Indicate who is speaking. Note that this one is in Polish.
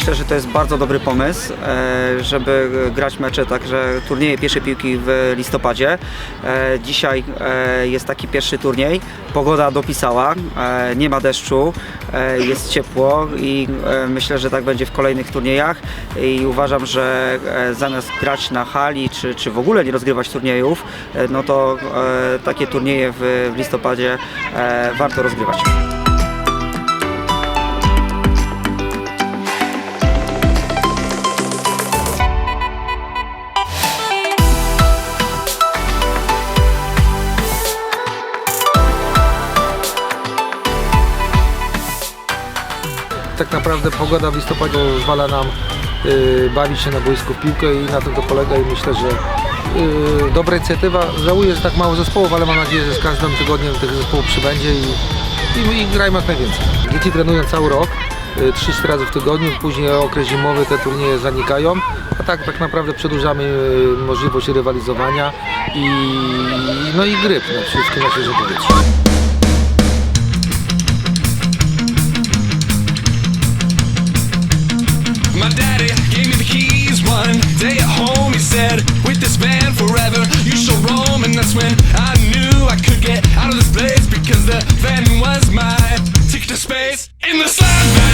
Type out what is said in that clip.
Speaker 1: myślę, że to jest bardzo dobry pomysł, e, żeby grać mecze, także turnieje pierwszej piłki w listopadzie. E, Dzisiaj e, jest taki pierwszy turniej. Pogoda dopisała, nie ma deszczu, jest ciepło i myślę, że tak będzie w kolejnych turniejach i uważam, że zamiast grać na hali czy, czy w ogóle nie rozgrywać turniejów, no to takie turnieje w, listopadzie warto rozgrywać.
Speaker 2: Tak naprawdę pogoda w listopadzie pozwala nam y, bawić się na boisku w piłkę i na tym to polega i myślę, że y, dobra inicjatywa. Żałuję, że tak mało zespołów, ale mam nadzieję, że z każdym tygodniem tych zespołów przybędzie i, i, i grajmy jak najwięcej. Dzieci trenują cały rok, 3-4 razy w tygodniu, później okres zimowy te turnieje zanikają, a tak tak naprawdę przedłużamy y, możliwość rywalizowania i, no i gry przede wszystkim na świeżym.
Speaker 3: Gave me the keys one day at home. He said, With this van forever, you shall roam. And that's when I knew I could get out of this place because the van was my ticket to space. In the slam